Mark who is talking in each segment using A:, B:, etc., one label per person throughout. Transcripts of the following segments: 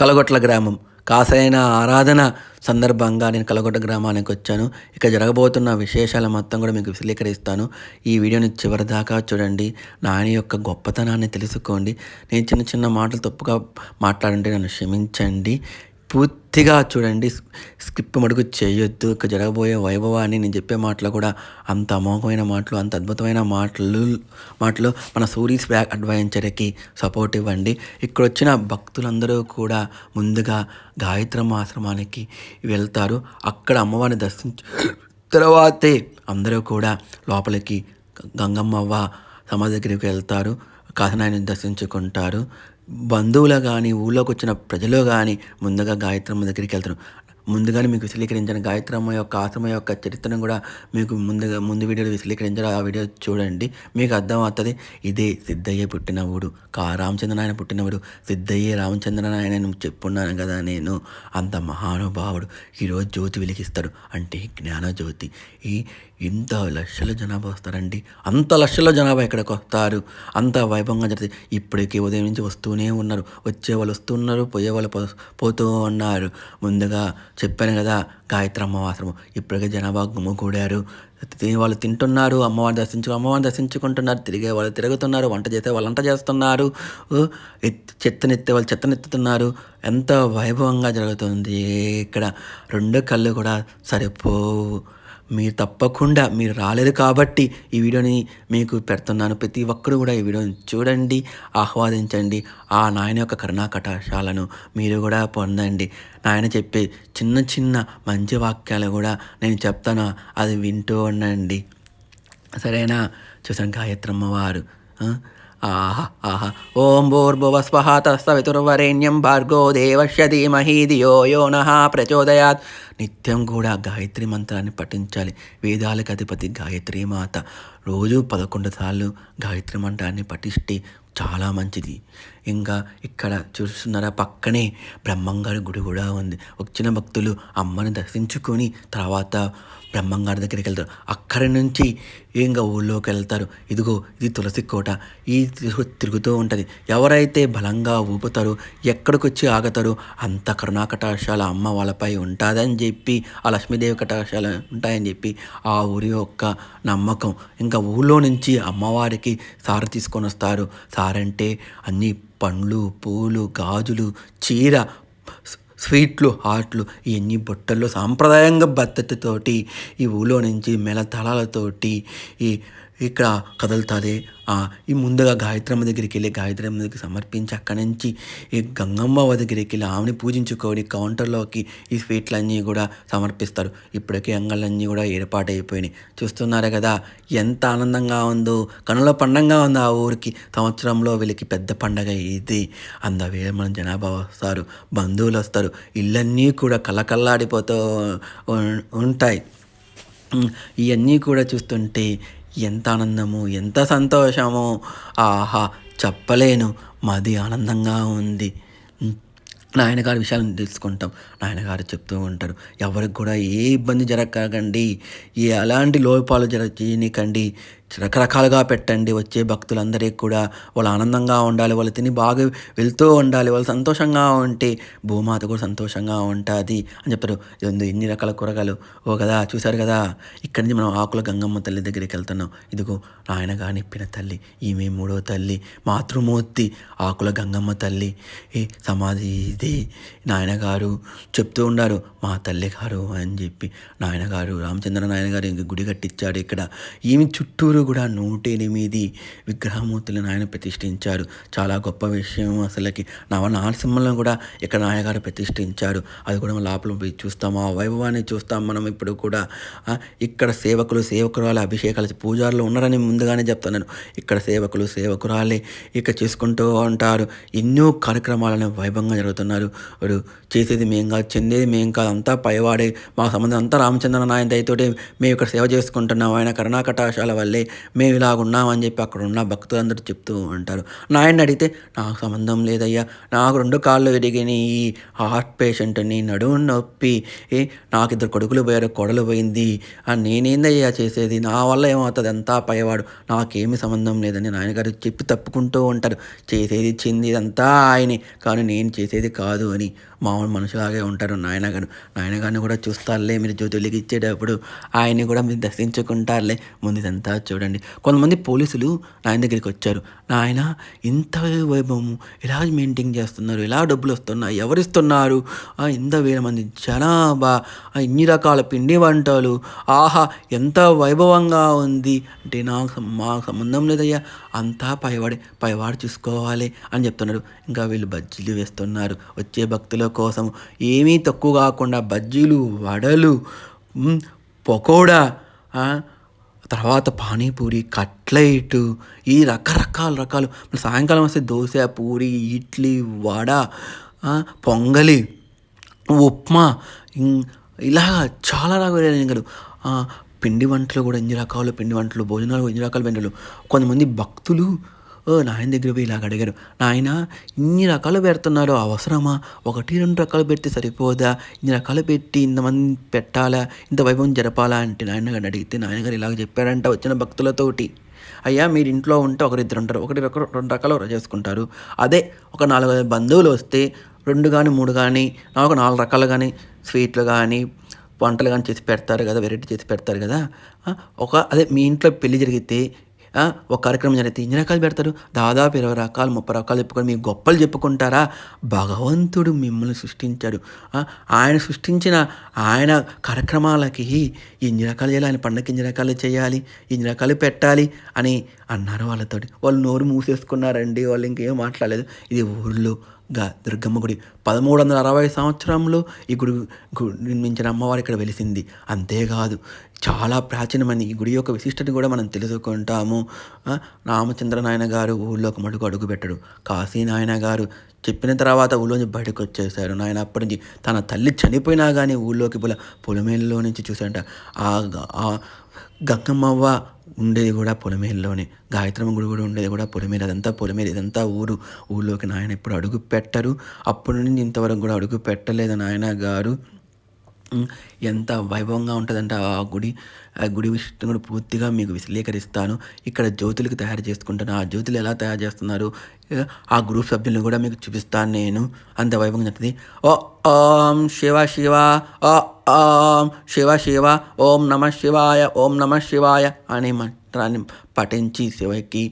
A: కలగొట్ల గ్రామం. కాసైన ఆరాధన సందర్భంగా నేను కలగొట్ట గ్రామానికి వచ్చాను. ఇక జరగబోతున్న విశేషాల మొత్తం కూడా మీకు విశ్లేషిస్తాను ఈ వీడియోని చివరి దాకా చూడండి. నాయన యొక్క గొప్పతనాన్ని తెలుసుకోండి. నేను చిన్న చిన్న మాటలు తప్పుగా మాట్లాడంటే నన్ను క్షమించండి. పూర్తిగా చూడండి. స్కిప్ మడుగు చేయొద్దు. ఇక జరగబోయే వైభవాన్ని నేను చెప్పే మాటలు కూడా అంత అమోఘమైన మాటలు అంత అద్భుతమైన మాటలు మాటలు మన సూరీస్ బ్యాక్ అడ్వెంచర్కి సపోర్ట్ ఇవ్వండి. ఇక్కడ వచ్చిన భక్తులందరూ కూడా ముందుగా గాయత్రమ్మ ఆశ్రమానికి వెళ్తారు. అక్కడ అమ్మవారిని దర్శించ తర్వాతే అందరూ కూడా లోపలికి గంగమ్మవ్వ సమాధి దగ్గరికి వెళ్తారు. కాశనాయని దర్శించుకుంటారు. బంధువులు కానీ ఊళ్ళోకి వచ్చిన ప్రజలు కానీ ముందుగా గాయత్రమ్మ దగ్గరికి వెళ్తారు. ముందుగానే మీకు విశీకరించిన గాయత్రమ్మ యొక్క ఆశ్రమ యొక్క చరిత్రను కూడా మీకు ముందుగా ముందు వీడియోలో విశీకరించారు ఆ వీడియో చూడండి. మీకు అర్థం అవుతుంది ఇదే సిద్ధయ్య పుట్టిన ఊడు కా. రామచంద్రనాయన పుట్టిన ఊడు సిద్ధయ్య రామచంద్రనాయన చెప్పున్నాను కదా నేను. అంత మహానుభావుడు. ఈరోజు జ్యోతి వెలిగిస్తాడు. అంటే జ్ఞానజ్యోతి. ఈ ఇంత లక్షల జనాభా వస్తారండి. అంత లక్షల జనాభా ఇక్కడికి వస్తారు? అంత వైభవంగా జరుగుతుంది ఇప్పటికీ ఉదయం నుంచి వస్తూనే ఉన్నారు. వచ్చే వాళ్ళు వస్తున్నారు పోయే వాళ్ళు పో- పోతూ ఉన్నారు. ముందుగా చెప్పాను కదా గాయత్రమ్మ ఆశ్రమం ఇప్పటికే జనాభా గుమ్మకూడారు వాళ్ళు తింటున్నారు అమ్మవారిని దర్శించు అమ్మవారిని దర్శించుకుంటున్నారు. తిరిగే వాళ్ళు తిరుగుతున్నారు వంట చేసే వాళ్ళు వంట చేస్తున్నారు చెత్తనెత్తే వాళ్ళు చెత్తనెత్తుతున్నారు. ఎంత వైభవంగా జరుగుతుంది ఇక్కడ. రెండు కళ్ళు కూడా సరిపోవు. మీరు తప్పకుండా మీరు రాలేదు కాబట్టి ఈ వీడియోని మీకు పెడుతున్నాను. ప్రతి ఒక్కరు కూడా ఈ వీడియోని చూడండి ఆహ్వాదించండి. ఆ నాయన యొక్క కరుణా కటాక్షాలను మీరు కూడా పొందండి. నాయన చెప్పే చిన్న చిన్న మంచి వాక్యాలు కూడా నేను చెప్తాను. అది వింటూ ఉండండి. సరేనా? చూసాను గాయత్రమ్మ వారు. ఆహా ఆహా. ఓం భూర్భువస్వహ తస్సవితుర్వరేణ్యం భార్గో దేవస్య ధీమహి ధియో యో నః ప్రచోదయాత్. నిత్యం కూడా గాయత్రి మంత్రాన్ని పఠించాలి. వేదాలకు అధిపతి గాయత్రి మాత. రోజు పదకొండు సార్లు గాయత్రి మంత్రాన్ని పఠిస్తే చాలా మంచిది. ఇంకా ఇక్కడ చూస్తున్నారా పక్కనే బ్రహ్మంగారి గుడి కూడా ఉంది. వచ్చిన భక్తులు అమ్మని దర్శించుకొని తర్వాత బ్రహ్మంగారి దగ్గరికి వెళ్తారు. అక్కడి నుంచి ఇంకా ఊళ్ళోకి వెళ్తారు ఇదిగో ఇది తులసి కోట. ఈ తిరుగుతూ ఉంటుంది. ఎవరైతే బలంగా ఊపుతారో ఎక్కడికొచ్చి ఆగుతారో అంత కరుణా కటాక్షాల అమ్మ వాళ్ళపై ఉంటుందని చెప్పి ఆ లక్ష్మీదేవి కటాక్షాలు ఉంటాయని చెప్పి ఆ ఊరి యొక్క నమ్మకం. ఇంకా ఊళ్ళో నుంచి అమ్మవారికి సార తీసుకొని వస్తారు. సారంటే అన్ని పండ్లు పూలు గాజులు చీర స్వీట్లు హాట్లు ఇవన్నీ బుట్టల్లో సాంప్రదాయంగా బద్దతితోటి ఈ ఊళ్ళో నుంచి మెలతలాలతోటి ఈ ఇక్కడ కదులుతుంది ఈ ముందుగా గాయత్రమ్మ దగ్గరికి వెళ్ళి గాయత్రమ్మ దగ్గరికి సమర్పించి అక్కడి నుంచి ఈ గంగమ్మ దగ్గరికి వెళ్ళి ఆమెని పూజించుకొని కౌంటర్లోకి ఈ స్వీట్లన్నీ కూడా సమర్పిస్తారు. ఇప్పటికే అంగళ్ళన్నీ కూడా ఏర్పాటైపోయినాయి. చూస్తున్నారు కదా ఎంత ఆనందంగా ఉందో కనుల పండంగా ఉంది ఆ ఊరికి. సంవత్సరంలో వీళ్ళకి పెద్ద పండగ ఇది. అందవేళ మన జనాభా వస్తారు బంధువులు వస్తారు ఇళ్ళన్నీ కూడా కలకల్లాడిపోతూ ఉంటాయి. ఇవన్నీ కూడా చూస్తుంటే ఎంత ఆనందము ఎంత సంతోషము? ఆహా చెప్పలేను. మాది ఆనందంగా ఉంది. నాయనగారి విషయాలను తెలుసుకుంటాం. నాయనగారు చెప్తూ ఉంటారు ఎవరికి కూడా ఏ ఇబ్బంది జరగకండి. ఏ ఎలాంటి లోపాలు జర రకరకాలుగా పెట్టండి. వచ్చే భక్తులందరికీ కూడా వాళ్ళు ఆనందంగా ఉండాలి. వాళ్ళు తిని బాగా వెళ్తూ ఉండాలి. వాళ్ళు సంతోషంగా ఉంటే భూమాత కూడా సంతోషంగా ఉంటుంది అని చెప్పారు. ఇదిగో ఎన్ని రకాల కూరగాయలు? ఓ కదా చూశారు కదా. ఇక్కడి నుంచి మనం ఆకుల గంగమ్మ తల్లి దగ్గరికి వెళ్తున్నాం. ఇదిగో నాయనగా నిప్పిన తల్లి ఈమె మూడో తల్లి మాతృమూర్తి ఆకుల గంగమ్మ తల్లి. ఈ సమాధి ఇది? నాయనగారు చెప్తూ ఉండారు. మా తల్లి గారు అని చెప్పి నాయనగారు రామచంద్ర నాయనగారు ఇంక గుడి కట్టించాడు ఇక్కడ. ఈమె చుట్టూరు కూడా నూట ఎనిమిది విగ్రహమూర్తులను ఆయన ప్రతిష్ఠించారు. చాలా గొప్ప విషయం అసలుకి. నవ నారసింహలను కూడా ఇక్కడ నాయగారు ప్రతిష్ఠించారు అది కూడా మనం లోపల పోయి చూస్తాం. ఆ వైభవాన్ని చూస్తాం మనం ఇప్పుడు కూడా. ఇక్కడ సేవకులు సేవకురాలు అభిషేకాలు పూజారులు ఉన్నారని ముందుగానే చెప్తున్నాను. ఇక్కడ సేవకులు సేవకురాలే ఇక చేసుకుంటూ ఉంటారు. ఎన్నో కార్యక్రమాలను వైభవంగా జరుగుతున్నారు. వాడు చేసేది మేం కాదు చెందేది మేం కాదు. అంతా పైవాడే. మా సంబంధం అంతా రామచంద్ర నాయన దయతోటి మేము ఇక్కడ సేవ చేసుకుంటున్నాం. ఆయన కరుణాకటాశాల వల్లే మేము ఇలాగ ఉన్నామని చెప్పి అక్కడ ఉన్న భక్తులందరూ చెప్తూ ఉంటారు. నాయన్ని అడిగితే నాకు సంబంధం లేదయ్యా. నాకు రెండు కాళ్ళు విరిగినాయి హార్ట్ పేషెంట్ని నడుము నొప్పి. ఏ నాకు ఇద్దరు కొడుకులు పోయారు కొడలు పోయింది. నేనేందయ్యా చేసేది? నా వల్ల ఏమవుతుంది? అంతా పైవాడు. నాకేమి సంబంధం లేదని నాయనగారు చెప్పి తప్పుకుంటూ ఉంటారు. చేసేది చింది ఇదంతా ఆయనే. కానీ నేను చేసేది కాదు అని మామూలు మనుషులాగే ఉంటారు. నాయనగారు నాయనగారిని కూడా చూస్తారులే. మీరు జ్యోతులకి ఇచ్చేటప్పుడు ఆయన్ని కూడా మీరు దర్శించుకుంటారులే. ముందు ఇదంతా చూడండి. కొంతమంది పోలీసులు నాయన దగ్గరికి వచ్చారు. నాయన ఇంత వైభవము ఎలా మెయింటైన్ చేస్తున్నారు ఎలా డబ్బులు వస్తున్నాయి ఎవరిస్తున్నారు ఇంత వేల మంది జనాభా ఇన్ని రకాల పిండి వంటలు ఆహా ఎంత వైభవంగా ఉంది. అంటే నాకు మాకు సంబంధం లేదయ్యా. అంతా పైవాడి పైవాడు చూసుకోవాలి అని చెప్తున్నారు. ఇంకా వీళ్ళు బజ్జీలు వేస్తున్నారు. వచ్చే భక్తులు కోసం ఏమీ తక్కువ కాకుండా బజ్జీలు వడలు పకోడా తర్వాత పానీపూరి కట్లెట్ ఈ రకరకాల రకాలు. సాయంకాలం వస్తే దోశ పూరి ఇడ్లీ వడ పొంగలి ఉప్మా ఇలా చాలా రకాలు పిండి వంటలు కూడా ఎన్ని రకాలు పిండి వంటలు భోజనాలు ఎన్ని రకాల పిండిలు కొంతమంది భక్తులు ఓ నాయన దగ్గర పోయి ఇలాగ అడిగారు. నాయన ఇన్ని రకాలు పెడుతున్నారు. అవసరమా? ఒకటి రెండు రకాలు పెడితే సరిపోదా? ఇన్ని రకాలు పెట్టి ఇంతమంది పెట్టాలా? ఇంత వైభవం జరపాలా? అంటే నాయన గారిని అడిగితే నాయనగారు ఇలాగ చెప్పారంట వచ్చిన భక్తులతోటి. అయ్యా మీరు ఇంట్లో ఉంటే ఒకరిద్దరు ఉంటారు. ఒకటి రెండు రకాలు చేసుకుంటారు. అదే ఒక నాలుగు బంధువులు వస్తే రెండు కానీ మూడు కానీ ఒక నాలుగు రకాలు కానీ స్వీట్లు కానీ వంటలు కానీ చేసి పెడతారు కదా వెరైటీ చేసి పెడతారు కదా. ఒక అదే మీ ఇంట్లో పెళ్ళి జరిగితే ఒక కార్యక్రమం జరిగితే ఎన్ని రకాలు పెడతారు. దాదాపు ఇరవై రకాలు ముప్పై రకాలు చెప్పుకొని మీ గొప్పలు చెప్పుకుంటారా? భగవంతుడు మిమ్మల్ని సృష్టించాడు. ఆయన సృష్టించిన ఆయన కార్యక్రమాలకి ఎన్ని రకాలు చేయాలి ఆయన పండగకి ఎన్ని రకాలు చేయాలి ఎన్ని రకాలు పెట్టాలి అని అన్నారు వాళ్ళతో వాళ్ళు నోరు మూసేసుకున్నారండి వాళ్ళు ఇంకేం మాట్లాడలేదు. ఇది ఊళ్ళో గా దుర్గమ్మ గుడి పదమూడు వందల అరవై సంవత్సరంలో ఈ గుడి నిర్మించిన అమ్మవారు ఇక్కడ వెలిసింది. అంతేకాదు చాలా ప్రాచీనమైన ఈ గుడి యొక్క విశిష్టత కూడా మనం తెలుసుకుంటాము. రామచంద్ర నాయన గారు ఊళ్ళోకి మడుగు అడుగు పెట్టడు. కాశీ నాయన గారు చెప్పిన తర్వాత ఊళ్ళోంచి బయటకు వచ్చేసారు నాయన అప్పటి నుంచి తన తల్లి చనిపోయినా కానీ ఊళ్ళోకి పొల పొలమేల్లో నుంచి చూసాంట ఆ ఆ గంగమ్మవ్వ ఉండేది కూడా పొలమేరులోనే గాయత్రమ్మ గుడి కూడా ఉండేది కూడా పొలమేరు అదంతా పొలమేరు ఇదంతా ఊరు. ఊళ్ళోకి నాయన ఎప్పుడు అడుగు పెట్టరు. అప్పటి నుండి ఇంతవరకు కూడా అడుగు పెట్టలేదు నాయన గారు. ఎంత వైభవంగా ఉంటుందంటే ఆ గుడి ఆ గుడి విషయం కూడా పూర్తిగా మీకు విశ్లేకరిస్తాను. ఇక్కడ జ్యోతులకు తయారు చేసుకుంటాను. ఆ జ్యోతులు ఎలా తయారు చేస్తున్నారు ఆ గ్రూప్ సభ్యులను కూడా మీకు చూపిస్తాను నేను. అంత వైభవంగా ఉంటుంది. ఓ ఓం శివ శివ ఓ ఓం శివ శివ ఓం నమ శివాయ ఓం నమ శివాయ అనే మంత్రాన్ని పఠించి శివకి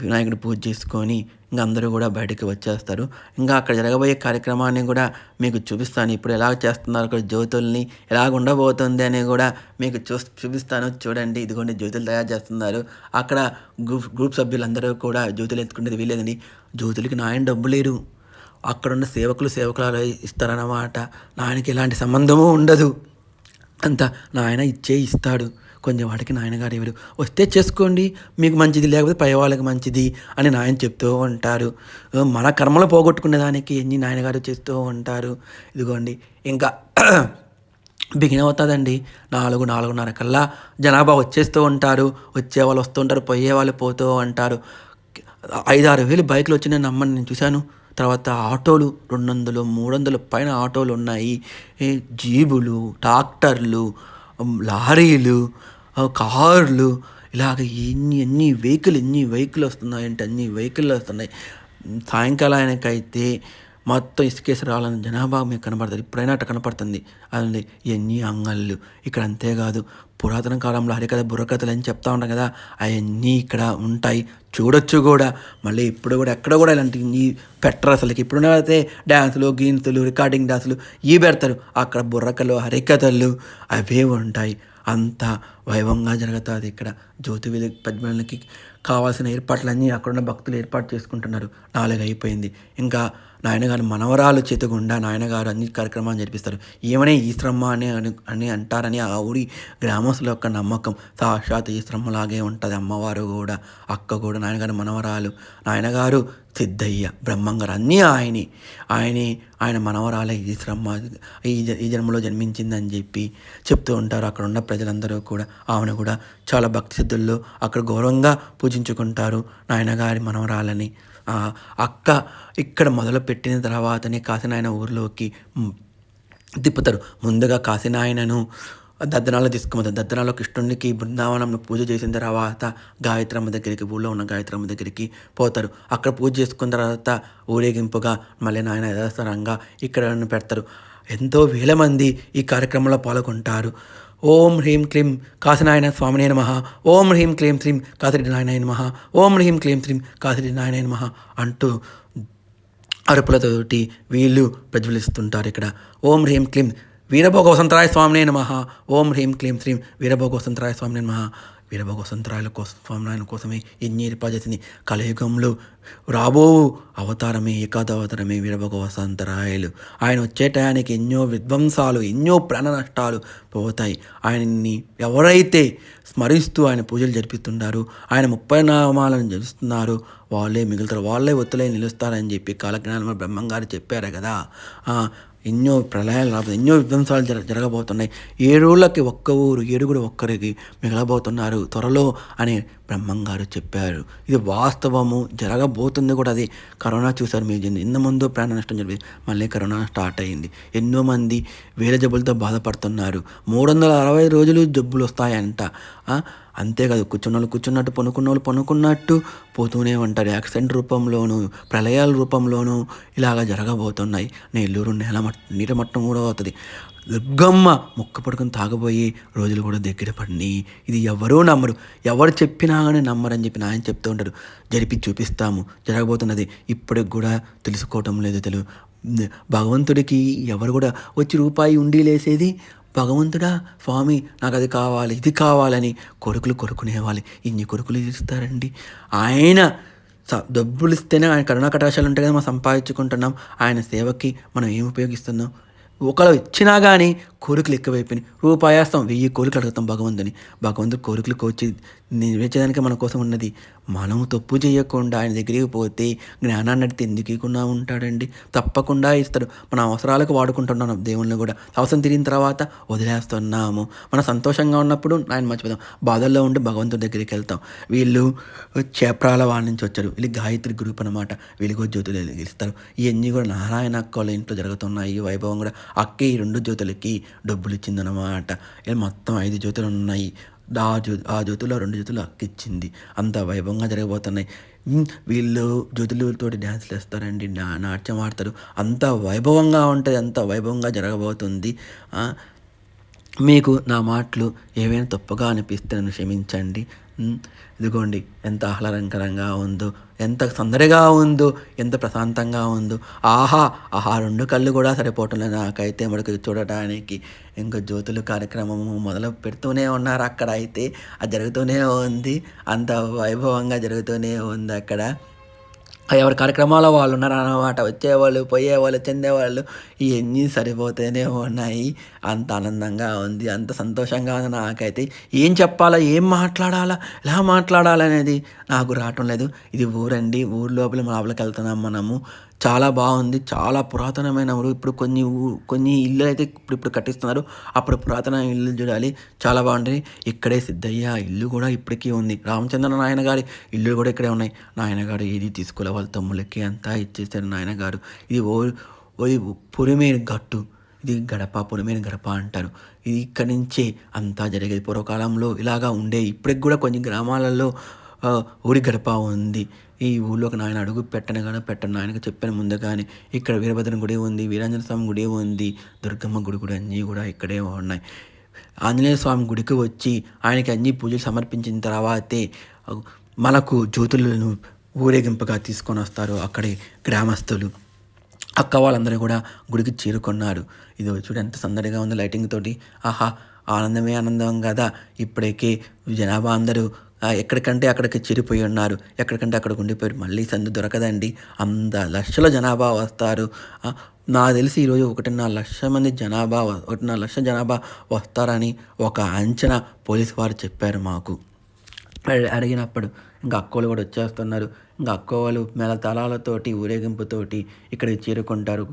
A: వినాయకుడి పూజ చేసుకొని ఇంకా అందరూ కూడా బయటకు వచ్చేస్తారు. ఇంకా అక్కడ జరగబోయే కార్యక్రమాన్ని కూడా మీకు చూపిస్తాను. ఇప్పుడు ఎలా చేస్తున్నారు అక్కడ జ్యోతుల్ని ఎలాగ ఉండబోతుంది అని కూడా మీకు చూ చూపిస్తాను. చూడండి ఇదిగోండి జ్యోతులు తయారు చేస్తున్నారు. అక్కడ గ్రూప్ గ్రూప్ సభ్యులందరూ కూడా జ్యోతులు ఎత్తుకునేది వీలేదండి జ్యోతులకి నాయన డబ్బు లేరు అక్కడున్న సేవకులు సేవకులు ఇస్తారన్నమాట. నాయనకి ఎలాంటి సంబంధము ఉండదు. అంత నాయన ఇచ్చే ఇస్తాడు. కొంచెం వాటికి నాయనగారు ఎవరు? వస్తే చేసుకోండి. మీకు మంచిది లేకపోతే పై వాళ్ళకి మంచిది అని నాయన చెప్తూ ఉంటారు. మన కర్మలు పోగొట్టుకునే దానికి ఎన్ని నాయనగారు చేస్తూ ఉంటారు. ఇదిగోండి ఇంకా బిగిన్ అవుతుందండి. నాలుగు నాలుగున్నర కల్లా జనాభా వచ్చేస్తూ ఉంటారు. వచ్చే వాళ్ళు వస్తూ ఉంటారు పోయే వాళ్ళు పోతూ ఉంటారు. ఐదు ఆరు వేలు బైకులు వచ్చి నేను నమ్మని నేను చూశాను. తర్వాత ఆటోలు రెండు వందలు మూడు వందల పైన ఆటోలు ఉన్నాయి. జీబులు ట్రాక్టర్లు లారీలు కార్లు ఇలాగ ఎన్ని ఎన్ని వెహికల్ ఎన్ని వెహికల్ వస్తున్నాయంటే అన్ని వెహికల్ వస్తున్నాయి. సాయంకాలానికైతే మొత్తం ఇసుకేసి రావాలని జనాభా మీకు కనబడుతుంది ఇప్పుడైనా అట్ట కనపడుతుంది. అదండి ఎన్ని అంగళ్ళు. ఇక్కడ అంతేకాదు పురాతన కాలంలో హరికథ బుర్రకథలు అని చెప్తా ఉంటాం కదా అవన్నీ ఇక్కడ ఉంటాయి. చూడొచ్చు కూడా. మళ్ళీ ఇప్పుడు కూడా ఎక్కడ కూడా ఇలాంటి ఈ పెట్టరు అసలుకి. ఇప్పుడు అయితే డ్యాన్సులు గీన్సులు రికార్డింగ్ డ్యాన్సులు ఇవి పెడతారు. అక్కడ బుర్రకలు హరికథలు అవే ఉంటాయి. అంత వైభవంగా జరుగుతుంది ఇక్కడ. జ్యోతి వెలి పద్మలకి కావాల్సిన ఏర్పాట్లన్నీ అక్కడున్న భక్తులు ఏర్పాటు చేసుకుంటున్నారు. నాలుగు అయిపోయింది ఇంకా నాయనగారి మనవరాలు చేతగుండా నాయనగారు అన్ని కార్యక్రమాలు జరిపిస్తారు. ఏమనే ఈశ్రమ్మ అని అని అంటారని ఆ ఊరి గ్రామస్తుల యొక్క నమ్మకం. సాక్షాత్ ఈశ్రమ్మలాగే ఉంటుంది అమ్మవారు కూడా అక్క కూడా నాయనగారి మనవరాలు. నాయనగారు సిద్ధయ్య బ్రహ్మంగారు అన్నీ ఆయనే. ఆయనే ఆయన మనవరాలే ఈ శ్రమ ఈ జన్మలో జన్మించిందని చెప్పి చెప్తూ ఉంటారు. అక్కడ ఉన్న ప్రజలందరూ కూడా ఆమెను కూడా చాలా భక్తి సిద్ధుల్లో అక్కడ గౌరవంగా పూజించుకుంటారు నాయనగారి మనవరాలని. అక్క ఇక్కడ మొదలు పెట్టిన తర్వాతనే కాసినాయన ఊర్లోకి తిప్పుతారు. ముందుగా కాసినాయనను దద్దనాలు తీసుకుపోతారు. దద్దనాలో కృష్ణుడికి బృందావనంలో పూజ చేసిన తర్వాత గాయత్రమ్మ దగ్గరికి ఊళ్ళో ఉన్న గాయత్రమ్మ దగ్గరికి పోతారు. అక్కడ పూజ చేసుకున్న తర్వాత ఊరేగింపుగా మళ్ళీ నాయన యథాస్థరంగా ఇక్కడ పెడతారు. ఎంతో వేల మంది ఈ కార్యక్రమంలో పాల్గొంటారు. ఓం హ్రీం క్లీం కాసినాయన స్వామినే నమ. ఓం హ్రీం క్లీం శ్రీం కాసిరెడ్డి నాయనాయ నమ. ఓం హ్రీం క్లీం శ్రీం కాసిరెడ్డి నాయనాయ నమ అంటూ అరుపులతోటి వీళ్ళు ప్రజ్వలిస్తుంటారు ఇక్కడ. ఓం హ్రీం క్లీం వీరభోగ వసంతరాయ స్వామినే నమ. ఓం హ్రీం క్లీం శ్రీం వీరభోగ వసంతరాయ స్వామినే నమ. వీరభగ వసంతరాయల కోసం స్వామినాయన కోసమే ఎన్నేరి పద్ధతిని కలయుగంలో రాబో అవతారమే ఏకాదవతారమే వీరభగ వసంతరాయలు ఆయన వచ్చే టయానికి ఎన్నో విధ్వంసాలు ఎన్నో ప్రాణ నష్టాలు పోతాయి. ఆయన్ని ఎవరైతే స్మరిస్తూ ఆయన పూజలు జరిపిస్తున్నారు ఆయన ముప్పై నామాలను జపిస్తున్నారు వాళ్ళే మిగులుతారు. వాళ్ళే ఒత్తులై నిలుస్తారని చెప్పి కాలజ్ఞానం బ్రహ్మంగారు చెప్పారు కదా. ఎన్నో ప్రళయాలు రాబోతున్నాయి ఎన్నో విధ్వంసాలు జర జరగబోతున్నాయి. ఏడూళ్ళకి ఒక్క ఊరు ఏడుగురు ఒక్కరికి మిగలబోతున్నారు. త్వరలో అని బ్రహ్మంగారు చెప్పారు. ఇది వాస్తవము జరగబోతుంది కూడా అది. కరోనా చూసారు మీరు ఇంత ముందు ప్రాణ నష్టం జరిగింది మళ్ళీ కరోనా స్టార్ట్ అయింది. ఎన్నో మంది వేల జబ్బులతో బాధపడుతున్నారు. మూడు వందల అరవై రోజులు జబ్బులు వస్తాయంట. అంతేకాదు కూర్చున్న వాళ్ళు కూర్చున్నట్టు పనుకున్న వాళ్ళు పనుకున్నట్టు పోతూనే ఉంటారు. యాక్సిడెంట్ రూపంలోనూ ప్రళయాల రూపంలోనూ ఇలాగ జరగబోతున్నాయి. నెల్లూరు నేల మట్ నీట మట్టం కూడా అవుతుంది. దుర్గమ్మ ముక్క పడుకుని తాగబోయే రోజులు కూడా దగ్గర పడినాయి ఇది ఎవరూ నమ్మరు. ఎవరు చెప్పినా కానీ నమ్మరని చెప్పి నాయన చెప్తూ ఉంటారు జరిపి చూపిస్తాము. జరగబోతున్నది ఇప్పటికి కూడా తెలుసుకోవటం లేదు తెలుగు. భగవంతుడికి ఎవరు కూడా వచ్చి రూపాయి ఉండి లేసేది భగవంతుడా స్వామి నాకు అది కావాలి ఇది కావాలని కొడుకులు కొడుకునేవాలి ఇన్ని కొడుకులు ఇస్తారండి ఆయన స డబ్బులు ఇస్తేనే ఆయన కరుణా కటాశాలు ఉంటాయి కదా మనం సంపాదించుకుంటున్నాం. ఆయన సేవకి మనం ఏం ఉపయోగిస్తున్నాం? ఒకళ్ళు ఇచ్చినా కానీ కోరికలు ఎక్కువైపోయినాయి. రూపాయాస్తాం వెయ్యి కోరికలు అడుగుతాం భగవంతుని. భగవంతుడు కోరికలు కోచి నెరవేర్చడానికి మన కోసం ఉన్నది. మనం తప్పు చేయకుండా ఆయన దగ్గరికి పోతే జ్ఞానాన్ని అడిగితే ఎందుకు ఇవ్వకుండా ఉంటాడండి? తప్పకుండా ఇస్తాడు. మన అవసరాలకు వాడుకుంటున్నాం దేవుణ్ణి కూడా. అవసరం తిరిగిన తర్వాత వదిలేస్తున్నాము. మనం సంతోషంగా ఉన్నప్పుడు ఆయన మర్చిపోతాం. బాధల్లో ఉండి భగవంతుడి దగ్గరికి వెళ్తాం. వీళ్ళు చేప్రాల వాడి నుంచి వచ్చారు. వీళ్ళు గాయత్రి గ్రూప్ అనమాట వెలుగు జ్యోతులు గెలుస్తారు ఇవన్నీ కూడా నారాయణ అక్కల ఇంట్లో జరుగుతున్నాయి. వైభవం కూడా అక్కే ఈ రెండు జ్యోతులకి డబ్బులు ఇచ్చిందనమాట మొత్తం ఐదు జ్యోతులు ఉన్నాయి ఆ జ్యో ఆ జ్యోతిలో రెండు జ్యోతులు అక్కిచ్చింది. అంత వైభవంగా జరగబోతున్నాయి. వీళ్ళు జ్యోతులతోటి డ్యాన్స్లు వేస్తారండి. నా- నాట్యం ఆడతారు. అంత వైభవంగా ఉంటుంది. అంత వైభవంగా జరగబోతుంది. మీకు నా మాటలు ఏవైనా తప్పుగా అనిపిస్తే నన్ను క్షమించండి. ఇదిగోండి ఎంత ఆహ్లాదకరంగా ఉందో. ఎంత సందడిగా ఉందో ఎంత ప్రశాంతంగా ఉందో. ఆహా ఆహా రెండు కళ్ళు కూడా సరిపోవటం లేదు నాకైతే మనకు చూడటానికి. ఇంకా జ్యోతుల కార్యక్రమము మొదలు పెడుతూనే ఉన్నారు అక్కడ అయితే. అది జరుగుతూనే ఉంది. అంత వైభవంగా జరుగుతూనే ఉంది అక్కడ. ఎవరి కార్యక్రమాల వాళ్ళు ఉన్నారు అన్నమాట. వచ్చేవాళ్ళు పోయేవాళ్ళు చెందేవాళ్ళు ఇవన్నీ సరిపోతూనే ఉన్నాయి. అంత ఆనందంగా ఉంది అంత సంతోషంగా ఉంది నాకైతే. ఏం చెప్పాలా ఏం మాట్లాడాలా ఎలా మాట్లాడాలనేది నాకు రావటం లేదు. ఇది ఊరండి ఊరు లోపల లోపలికి వెళ్తున్నాం మనము. చాలా బాగుంది. చాలా పురాతనమైన ఊరు. ఇప్పుడు కొన్ని ఊ- కొన్ని ఇళ్ళు అయితే ఇప్పుడు ఇప్పుడు కట్టిస్తున్నారు. అప్పుడు పురాతన ఇల్లు చూడాలి. చాలా బాగుంటుంది ఇక్కడే సిద్ధయ్య ఇల్లు కూడా ఇప్పటికీ ఉంది. రామచంద్ర నాయన గారి ఇల్లు కూడా ఇక్కడే ఉన్నాయి. నాయన గారు ఏది తీసుకోలే వాళ్ళ తమ్ముళ్ళకి అంతా ఇచ్చేసారు నాయనగారు ఇది ఓ ఓ పురిమేరు గట్టు ఇది గడప పురిమేరు గడప అంటారు. ఇది ఇక్కడి నుంచే అంతా జరిగేది. పూర్వకాలంలో ఇలాగా ఉండే. ఇప్పటికి కూడా కొన్ని గ్రామాలలో ఊరి గడప ఉంది. ఈ ఊళ్ళోకి నాయన అడుగు పెట్టను కానీ పెట్టను. ఆయనకు చెప్పాను ముందు కానీ ఇక్కడ వీరభద్రం గుడి ఉంది వీరాంజన స్వామి గుడి ఉంది దుర్గమ్మ గుడి కూడా అన్నీ కూడా ఇక్కడే ఉన్నాయి. ఆంజనేయ స్వామి గుడికి వచ్చి ఆయనకి అన్ని పూజలు సమర్పించిన తర్వాతే మనకు జ్యోతులను ఊరేగింపుగా తీసుకొని వస్తారు అక్కడి గ్రామస్తులు. అక్క వాళ్ళందరూ కూడా గుడికి చేరుకున్నారు. ఇది చూడు ఎంత సందడిగా ఉంది లైటింగ్ తోటి. ఆహా ఆనందమే ఆనందం కదా. ఇప్పటికే జనాభా అందరూ ఎక్కడికంటే అక్కడికి చిరిపోయి ఉన్నారు. ఎక్కడికంటే అక్కడికి ఉండిపోయారు. మళ్ళీ సందు దొరకదండి. అంత లక్షల జనాభా వస్తారు. నాకు తెలిసి ఈరోజు ఒకటిన్నర లక్ష మంది జనాభా ఒకటిన్నర లక్ష జనాభా వస్తారని ఒక అంచనా పోలీసు వారు చెప్పారు మాకు. అడిగినప్పుడు ఇంకా అక్కలు కూడా వచ్చేస్తున్నారు. ఇంకా అక్క వాళ్ళు మేళ ఊరేగింపుతోటి ఇక్కడికి చేరుకుంటారు.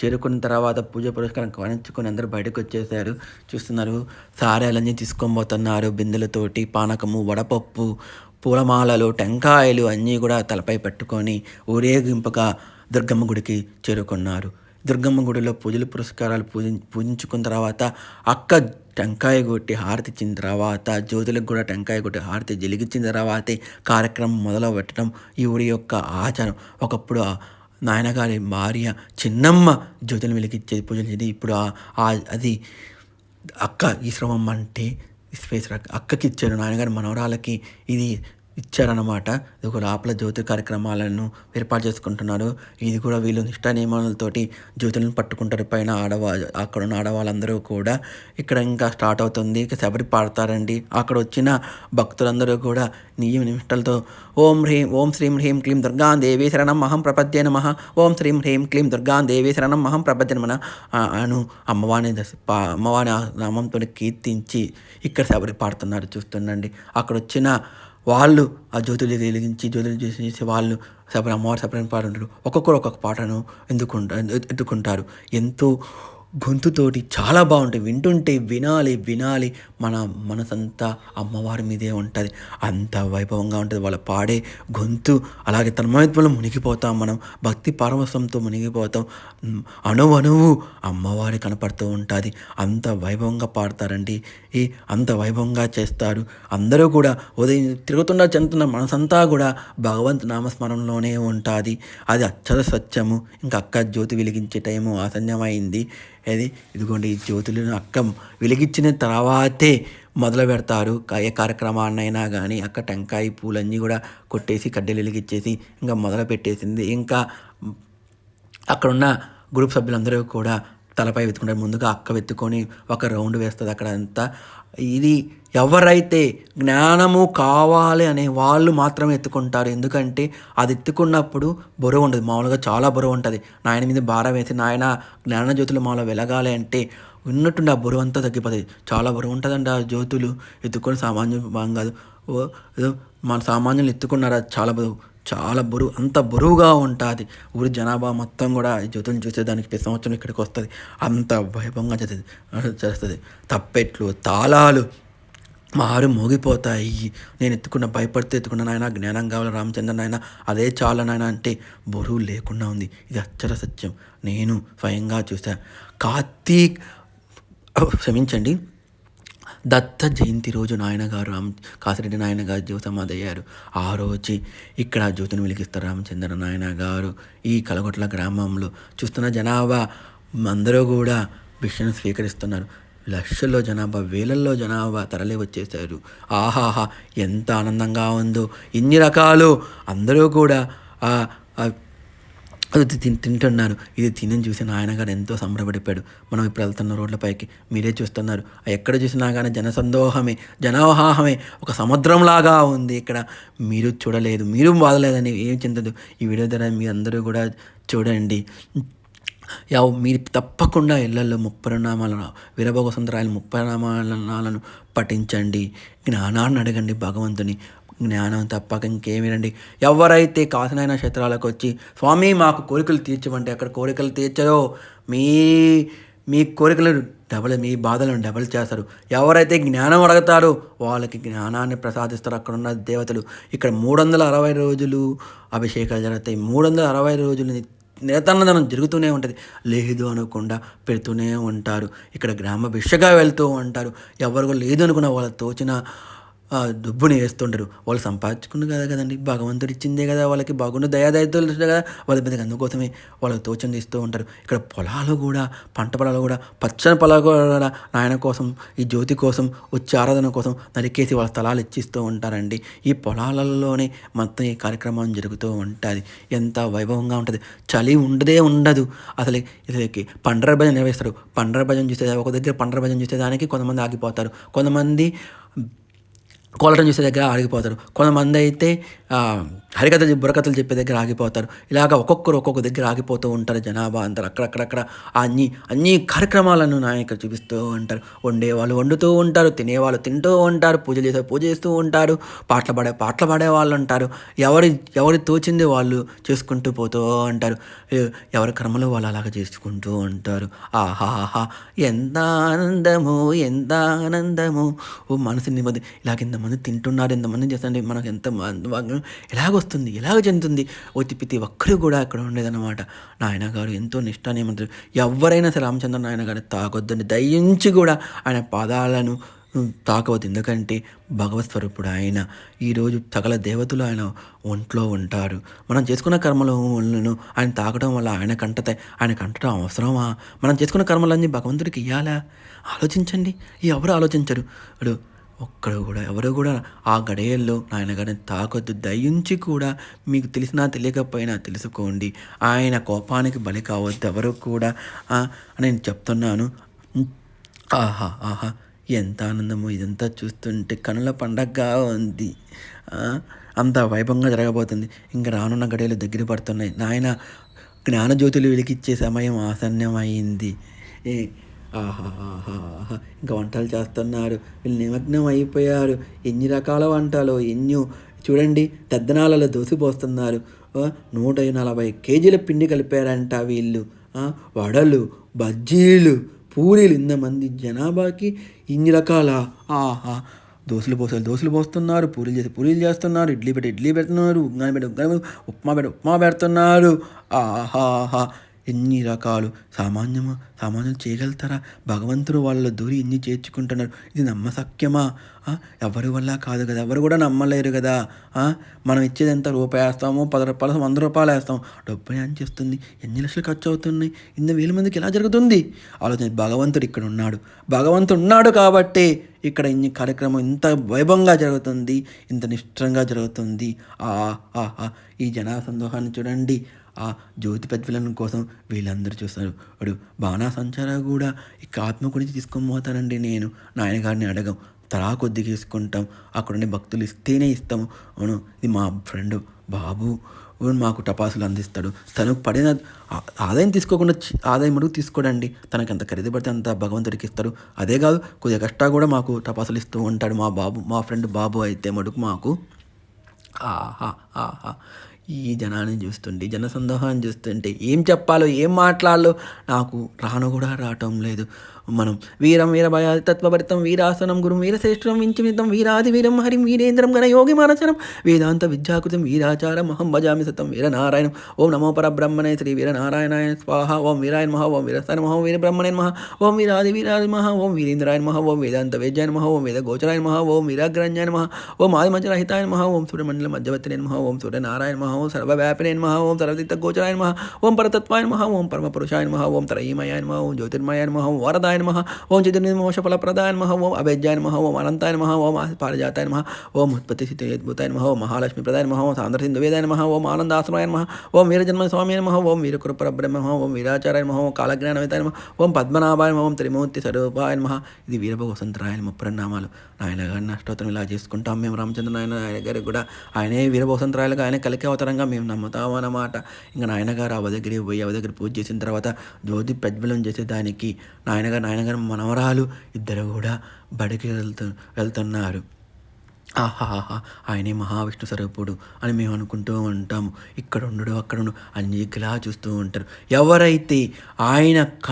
A: చేరుకున్న తర్వాత పూజ పురస్కారం కానించుకొని అందరూ బయటకు వచ్చేసారు చూస్తున్నారు సారాలన్నీ తీసుకొని పోతున్నారు బిందెలతోటి పానకము వడపప్పు పూలమాలలు టెంకాయలు అన్నీ కూడా తలపై పెట్టుకొని ఊరేగింపుగా దుర్గమ్మ గుడికి చేరుకున్నారు. దుర్గమ్మ గుడిలో పూజలు పురస్కారాలు పూజ పూజించుకున్న తర్వాత అక్క టెంకాయ కొట్టి హారతి ఇచ్చిన తర్వాత జ్యోతులకు కూడా టెంకాయ కొట్టి హారతి వెలిగించిన తర్వాతే కార్యక్రమం మొదలు పెట్టడం ఈ యొక్క ఆచారం. ఒకప్పుడు నాయనగారి భార్య చిన్నమ్మ జ్యోతులు వెలిగించేది పూజలు ఇప్పుడు ఆ- అది అక్క ఈ శ్రమం అంటే స్పేస్ అక్కకి ఇచ్చారు నాన్నగారు మనవరాలకి. ఇది ఇచ్చారన్నమాట. ఇది ఒక లోపల జ్యోతి కార్యక్రమాలను ఏర్పాటు చేసుకుంటున్నారు. ఇది కూడా వీళ్ళు నిష్ఠా నియమాలతోటి జ్యోతులను పట్టుకుంటారు. పైన ఆడవా అక్కడ ఉన్న ఆడవాళ్ళందరూ కూడా ఇక్కడ ఇంకా స్టార్ట్ అవుతుంది. ఇక శబరి పాడతారండి. అక్కడ వచ్చిన భక్తులందరూ కూడా నియమ నిమిషాలతో ఓం హ్రీం ఓం శ్రీం హ్రీం క్లీం దుర్గాం దేవి శరణం మహం ప్రపద్య నమ. ఓం శ్రీం హ్రీం క్లీం దుర్గాం దేవి శరణం మహం ప్రపద్య నమ. అను అమ్మవారిని పా- అమ్మవారి నామంతో కీర్తించి ఇక్కడ శబరి పాడుతున్నారు చూస్తుండండి. అక్కడ వచ్చిన వాళ్ళు ఆ జ్యోతులు వెలిగించి జ్యోతులు చేసి వాళ్ళు సపరేట్ అమ్మవారు సపరేట్ పాడుంటారు ఒక్కొక్కరు ఒక్కొక్క పాటను ఎందుకుంటారు ఎత్తుకుంటారు. ఎంతో గొంతుతోటి చాలా బాగుంటాయి. వింటుంటే వినాలి వినాలి. మన మనసంతా అమ్మవారి మీదే ఉంటుంది. అంత వైభవంగా ఉంటుంది. వాళ్ళ పాడే గొంతు. అలాగే తన్మయత్వంలో మునిగిపోతాం మనం. భక్తి పరవశంతో మునిగిపోతాం. అణువణువు అమ్మవారి కనపడుతూ ఉంటుంది. అంత వైభవంగా పాడతారండి. ఈ అంత వైభవంగా చేస్తారు. అందరూ కూడా ఉదయం తిరుగుతున్న చెందుతున్న మనసంతా కూడా భగవంతు నామస్మరణలోనే ఉంటుంది. అది అక్షర సత్యము. ఇంకా అక్క జ్యోతి వెలిగించే టైము. ఆసన్యమైంది అది ఇదిగోండి ఈ జ్యోతులను అక్క వెలిగించిన తర్వాతే మొదలు పెడతారు. ఏ కార్యక్రమాన్నైనా కానీ అక్క టెంకాయ పూలన్నీ కూడా కొట్టేసి కడ్డీలు వెలిగించేసి ఇంకా మొదలు పెట్టేసింది. ఇంకా అక్కడున్న గ్రూప్ సభ్యులందరూ కూడా తలపై వెతుకుంటారు ముందుగా అక్క వెతుకొని ఒక రౌండ్ వేస్తుంది అక్కడ అంతా ఇది ఎవరైతే జ్ఞానము కావాలి అనే వాళ్ళు మాత్రమే ఎత్తుకుంటారు. ఎందుకంటే అది ఎత్తుకున్నప్పుడు బరువు ఉండదు. మామూలుగా చాలా బరువు ఉంటుంది. నాయన మీద భారం వేసి నాయన జ్ఞాన జ్యోతులు మాలో వెలగాలి అంటే ఉన్నట్టుండి ఆ బరువు అంతా తగ్గిపోతుంది. చాలా బరువు ఉంటుందండి ఆ జ్యోతులు. ఎత్తుకొని సామాన్యం భాగం కాదు మన సామాన్యులు ఎత్తుకున్నారు? అది చాలా బరువు. చాలా బరువు అంత బరువుగా ఉంటుంది. ఊరి జనాభా మొత్తం కూడా ఈ జ్యోతులను చూసేదానికి ప్రతి సంవత్సరం ఇక్కడికి వస్తుంది. అంత వైభవంగా చేస్తుంది చేస్తుంది. తప్పెట్లు తాళాలు మారు మోగిపోతాయి. నేను ఎత్తుకున్న భయపడితే ఎత్తుకున్న నాయన జ్ఞానం కావాలి రామచంద్ర నాయన? అదే చాలా నాయన అంటే బరువు లేకుండా ఉంది. ఇది అక్షర సత్యం. నేను స్వయంగా చూసా కార్తీక్ క్షమించండి. దత్త జయంతి రోజు నాయనగారు రామ్ కాసిరెడ్డి నాయన గారు జ్యోతి ఆ రోజు ఇక్కడ జ్యోతిని వెలిగిస్తారు రామచంద్ర నాయన గారు ఈ కలగొట్ల గ్రామంలో చూస్తున్న జనాభా అందరూ కూడా భిక్షను స్వీకరిస్తున్నారు. లక్షల్లో జనాభా వేలల్లో జనాభా తరలి వచ్చేసారు ఆహాహా ఎంత ఆనందంగా ఉందో. ఇన్ని రకాలు అందరూ కూడా ఆ అది తిన్ తింటున్నారు. ఇది తినని చూసి నాయనగారు ఎంతో సంబరపడిపోయాడు. మనం ఇప్పుడు వెళ్తున్న రోడ్లపైకి మీరే చూస్తున్నారు. ఎక్కడ చూసినా కానీ జనసందోహమే జనోహాహమే ఒక సముద్రంలాగా ఉంది ఇక్కడ. మీరు చూడలేదు మీరు బాధలేదని ఏం చెందదు ఈ వీడియో ద్వారా మీ అందరూ కూడా చూడండి. యా మీరు తప్పకుండా ఇళ్ళలో ముప్పరినామాలను వీరభోగ సుందరాయలు ముప్పరినామాలను పఠించండి. జ్ఞానాన్ని అడగండి భగవంతుని. జ్ఞానం తప్పక ఇంకేమిరండి ఎవరైతే కాసినైన క్షేత్రాలకు వచ్చి స్వామి మాకు కోరికలు తీర్చమంటే అక్కడ కోరికలు తీర్చరో? మీ మీ కోరికలు డబల్ మీ బాధలను డబల్ చేస్తారు. ఎవరైతే జ్ఞానం అడుగుతారో వాళ్ళకి జ్ఞానాన్ని ప్రసాదిస్తారు. అక్కడ ఉన్న దేవతలు. ఇక్కడ మూడు వందల అరవై రోజులు అభిషేకాలు జరుగుతాయి. మూడు వందల అరవై రోజులు నిరతన్నదనం జరుగుతూనే ఉంటుంది. లేదు అనకుండా పెడుతూనే ఉంటారు. ఇక్కడ గ్రామ భిక్షగా వెళ్తూ ఉంటారు. ఎవరు లేదు అనుకున్న వాళ్ళ తోచిన దుబ్బుని వేస్తుంటారు. వాళ్ళు సంపాదించుకుంది కదా కదండి. భగవంతుడు ఇచ్చిందే కదా. వాళ్ళకి బాగున్న దయాదయతలు కదా. వాళ్ళ మీద అందుకోసమే వాళ్ళకి తోచని ఇస్తూ ఉంటారు. ఇక్కడ పొలాలు కూడా పంట పొలాలు కూడా పచ్చని పొలాలు కూడా నాయన కోసం ఈ జ్యోతి కోసం వచ్చే ఆరాధన కోసం నరికేసి వాళ్ళ స్థలాలు ఇచ్చిస్తూ ఉంటారండి. ఈ పొలాలలోనే మొత్తం ఈ కార్యక్రమం జరుగుతూ ఉంటుంది. ఎంత వైభవంగా ఉంటుంది. చలి ఉండదే ఉండదు. అసలు ఇసలుకి పండర భజన నిర్వహిస్తారు. పండర భజన చూస్తే ఒక దగ్గర పండర భజన చూసేదానికి కొంతమంది ఆగిపోతారు. కొంతమంది కోలటం చూసే దగ్గర ఆగిపోతారు. కొంతమంది అయితే హరికథ బుర్రకథలు చెప్పే దగ్గర ఆగిపోతారు. ఇలాగ ఒక్కొక్కరు ఒక్కొక్క దగ్గర ఆగిపోతూ ఉంటారు జనాభా అంతా. అక్కడక్కడక్కడ అన్ని అన్ని కార్యక్రమాలను నాయకులు చూపిస్తూ ఉంటారు. వండే వాళ్ళు వండుతూ ఉంటారు తినేవాళ్ళు తింటూ ఉంటారు పూజలు చేసే పూజ చేస్తూ ఉంటారు పాటలు పాడే పాటలు పాడే వాళ్ళు ఉంటారు. ఎవరి ఎవరి తోచింది వాళ్ళు చేసుకుంటూ పోతూ ఉంటారు. ఎవరి కర్మలో వాళ్ళు అలాగ చేసుకుంటూ ఉంటారు. ఆహాహా ఎంత ఆనందము ఎంత ఆనందము. ఓ మనసు నెమ్మది. ఇలాగ ఇంతమంది తింటున్నారు ఇంతమంది చేస్తుంటే మనకు ఎంత ఎలాగొస్తుంది ఎలాగ చెందుతుంది? ఒత్తి ప్రతి ఒక్కరు కూడా అక్కడ ఉండేదన్నమాట. నాయన గారు ఎంతో నిష్టాన్ని ఏమంటారు ఎవరైనా సరే రామచంద్ర నాయన గారిని తాగొద్దని దయించి కూడా ఆయన పాదాలను తాకవద్దు. ఎందుకంటే భగవత్ స్వరూపుడు ఆయన. ఈరోజు సకల దేవతలు ఆయన ఒంట్లో ఉంటారు. మనం చేసుకున్న కర్మలను ఆయన తాకడం వల్ల ఆయన కంటతాయి ఆయన కంటడం అవసరమా? మనం చేసుకున్న కర్మలన్నీ భగవంతుడికి ఇవ్వాలా ఆలోచించండి. ఎవరు ఆలోచించరు? ఇప్పుడు ఒక్కడు కూడా ఎవరు కూడా ఆ గడియల్లో నాయన గారిని తాకొద్దు. దయించి కూడా మీకు తెలిసినా తెలియకపోయినా తెలుసుకోండి. ఆయన కోపానికి బలి కావద్దు. ఎవరు కూడా అని నేను చెప్తున్నాను. ఆహా ఆహా ఎంత ఆనందమో ఇదంతా చూస్తుంటే కనుల పండగగా ఉంది. అంత వైభవంగా జరగబోతుంది. ఇంకా రానున్న గడియలు దగ్గర పడుతున్నాయి. నాయన జ్ఞానజ్యోతులు వెలికిచ్చే సమయం ఆసన్నమైంది. ఆహాహాహా ఆహా ఆహా. ఇంకా వంటలు చేస్తున్నారు. వీళ్ళు నిమగ్నం అయిపోయారు. ఎన్ని రకాల వంటలు ఎన్ని చూడండి దద్దనాలలో దోసిపోస్తున్నారు నూట నలభై కేజీల పిండి కలిపారంట వీళ్ళు. వడలు బజ్జీలు పూరీలు. ఇంతమంది జనాభాకి ఇన్ని రకాల ఆహా. దోశలు పోసలు దోశలు పోస్తున్నారు. పూరీలు చేసి పూరీలు చేస్తున్నారు. ఇడ్లీ పెట్టి ఇడ్లీ పెడుతున్నారు. ఉగ్గాని పెట్టి ఉగ్గాని ఉప్మా పెట్టి ఉప్మా పెడుతున్నారు. ఆహాహా. ఎన్ని రకాలు సామాన్యమా? సామాన్యం చేయగలుగుతారా? భగవంతుడు వాళ్ళ దూరి ఇన్ని చేర్చుకుంటున్నారు? ఇది నమ్మసక్యమా ఎవరి వల్ల కాదు కదా? ఎవరు కూడా నమ్మలేరు కదా? మనం ఇచ్చేది ఎంత రూపాయి వేస్తామో? పది రూపాయలు వంద రూపాయలు వేస్తాం డబ్బు ఏం చేస్తుంది? ఎన్ని లక్షలు ఖర్చు అవుతున్నాయి? ఇన్ని వేల మందికి ఎలా జరుగుతుంది? ఆలోచన భగవంతుడు ఇక్కడ ఉన్నాడు. భగవంతుడు ఉన్నాడు కాబట్టి ఇక్కడ ఇన్ని కార్యక్రమం ఇంత వైభవంగా జరుగుతుంది. ఇంత నిష్టంగా జరుగుతుంది. ఆ ఆ, ఆ, ఈ జనా సందోహాన్ని చూడండి. ఆ జ్యోతి ప్రజ్వలనం కోసం వీళ్ళందరూ చూస్తారు. వాడు బాణాసంచారా కూడా? ఇక ఆత్మ గురించి తీసుకొని పోతానండి నేను. నాయనగారిని అడగం. తలా కొద్దిగా తీసుకుంటాం అక్కడుండే భక్తులు ఇస్తేనే ఇస్తాము. అవును ఇది మా ఫ్రెండ్ బాబు. మాకు టపాసులు అందిస్తాడు. తను పడిన ఆదాయం తీసుకోకుండా ఆదాయం అడుగు తీసుకోడండి. తనకి ఎంత ఖరీదు పడితే అంత భగవంతుడికి ఇస్తాడు అదే కాదు కొద్దిగా కష్టా కూడా మాకు టపాసులు ఇస్తూ ఉంటాడు మా బాబు మా ఫ్రెండ్ బాబు అయితే మటుకు మాకు. ఆహా ఆహా. ఈ జనాన్ని చూస్తుంటే జనసందోహాన్ని చూస్తుంటే ఏం చెప్పాలో ఏం మాట్లాడాలో నాకు రాను కూడా రావటం లేదు. మనం వీరం వీరభయాది తత్వభరితం వీరాసనం గురు వీరశ్రేష్టం వించమితం వీరాది వీరం హరిం వీరేంద్రం గణ యోగి మానసనం వేదాంత విద్యాకృతం వీరాచారం అహం భజామి సతం వీరనారాయణం ఓం నమో పరబ్రహ్మణే శ్రీ వీరనారాయణాయ స్వాహ ఓం వీరాయ మహా ఓం వీరస్థాన మహా ఓం వీరబ్రహ్మణే మహా ఓం వీరాది వీరాది మహా ఓం వీరేంద్రాయ మహా ఓం వేదాంత వేద్యాయ మహా ఓం వేద గోచరాయ మహా ఓం వీరాగ్రంజాయ మహా ఓం ఆదిమంచరహితాయ మహా ఓం సూర్యమండల మధ్యవర్తినే మహా ఓం సూర్యనారాయణ మహా ఓం సర్వవ్యాపినే మహా ఓం సర్వతీర్థ గోచరాయ మహా ఓం పరతత్వాయ మహా ఓం పరమపురుషాయ మహా ఓం త్రయీమయాయ మహా ఓం జ్యోతిర్మయాయ మహా ఓం వరద ప్రదాయ మహ ఓం చతుర్నిమోష ఫలప్రదాయ నమ ఓం అభేజ్యాయ మహ ఓం అనంతాయ నమ ఓం పారిజాతాయ మహ ఓం ఉత్పత్తి స్థితి అద్భుతాయ ఓం మహాలక్ష్మి ప్రదాయ నమ ఓం సాంద్ర సింధు వేదాయ మహ ఓం ఆనందాశ్రమాయ మహ ఓం వీరజన్మ స్వామి నమ ఓం వీరకుర పరబ్రహ్మ ఓం వీరాచార్య నమ ఓం కాలజ్ఞానవేతాయ నమ ఓం పద్మనాభాయ మహ ఓం త్రిమూర్తి స్వరూపాయ నమ ఇది వీరభగ వసంతరాయ నమ నామాలు నాయన గారి నష్టోత్తరం ఇలా చేసుకుంటాం మేము రామచంద్ర నాయన ఆయన గారికి కూడా ఆయనే వీరభ వసంతరాయలుగా ఆయన కలికి అవతారంగా మేము నమ్ముతాము అన్నమాట ఇంకా నాయనగారు అవ దగ్గరికి పోయి అవ దగ్గర పూజ చేసిన తర్వాత జ్యోతి ప్రజ్వలం చేసేదానికి నాయనగారు నాయనగారు మనవరాలు ఇద్దరు కూడా బడికి వెళ్తు వెళ్తున్నారు. ఆహాహా ఆయనే మహావిష్ణు స్వరూపుడు అని మేము అనుకుంటూ ఉంటాము. ఇక్కడ ఉండడు అక్కడ ఉండు అన్నికలా చూస్తూ ఉంటారు. ఎవరైతే ఆయన క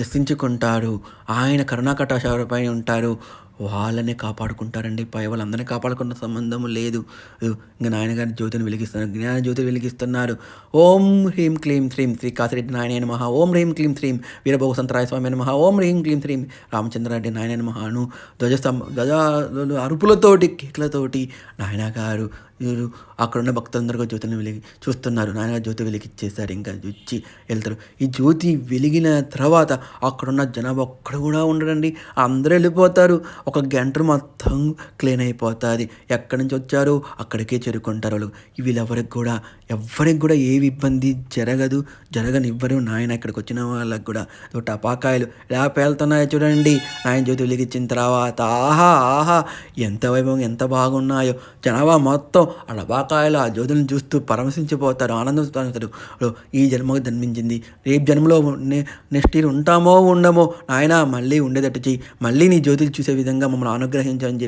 A: దర్శించుకుంటారు ఆయన కరుణాకటాశాలపై ఉంటారు వాళ్ళనే కాపాడుకుంటారండి. పై వాళ్ళందరినీ కాపాడుకున్న సంబంధం లేదు. ఇంకా నాయనగారి జ్యోతిని వెలిగిస్తున్నారు. జ్ఞాన జ్యోతిని వెలిగిస్తున్నారు. ఓం హ్రీం క్లీం శ్రీం శ్రీ కాసిరెడ్డి నాయన మహా ఓం హ్రీం క్లీం శ్రీం వీరభోగ సంతరాయ స్వామి మహా ఓం హ్రీం క్లీం శ్రీం రామచంద్రారెడ్డి నాయన మహాను ధ్వజస్తంభ ధ్వజ అరుపులతోటి కేకులతోటి నాయన గారు అక్కడున్న భక్తులందరూ కూడా జ్యోతిని వెలిగి చూస్తున్నారు. నాయన జ్యోతి వెలిగిచ్చేసారు ఇంకా వచ్చి వెళ్తారు. ఈ జ్యోతి వెలిగిన తర్వాత అక్కడున్న జనాభా ఒక్కడు కూడా ఉండడండి అందరూ వెళ్ళిపోతారు. ఒక గంట మొత్తం క్లీన్ అయిపోతుంది. ఎక్కడి నుంచి వచ్చారు అక్కడికే చేరుకుంటారు వాళ్ళు. వీళ్ళెవరికి కూడా ఎవ్వరికి కూడా ఏ ఇబ్బంది జరగదు. జరగనివ్వరు. నాయన ఇక్కడికి వచ్చిన వాళ్ళకి కూడా టపాకాయలు ఎలా పేలుతున్నాయో చూడండి. నాయన జ్యోతి వెలిగించిన తర్వాత ఆహా ఆహా ఎంత వైభవం ఎంత బాగున్నాయో. జనాభా మొత్తం ఆ టపాకాయలు ఆ జ్యోతులను చూస్తూ పరమశించిపోతారు ఆనందిస్తారు ఈ జన్మకు జన్మించింది. రేపు జన్మలో నెక్స్ట్ ఇయర్ ఉంటామో ఉండమో నాయన మళ్ళీ ఉండేటట్టు చెయ్యి. మళ్ళీ నీ జ్యోతులు చూసే విధంగా మమ్మల్ని అనుగ్రహించని చెప్పి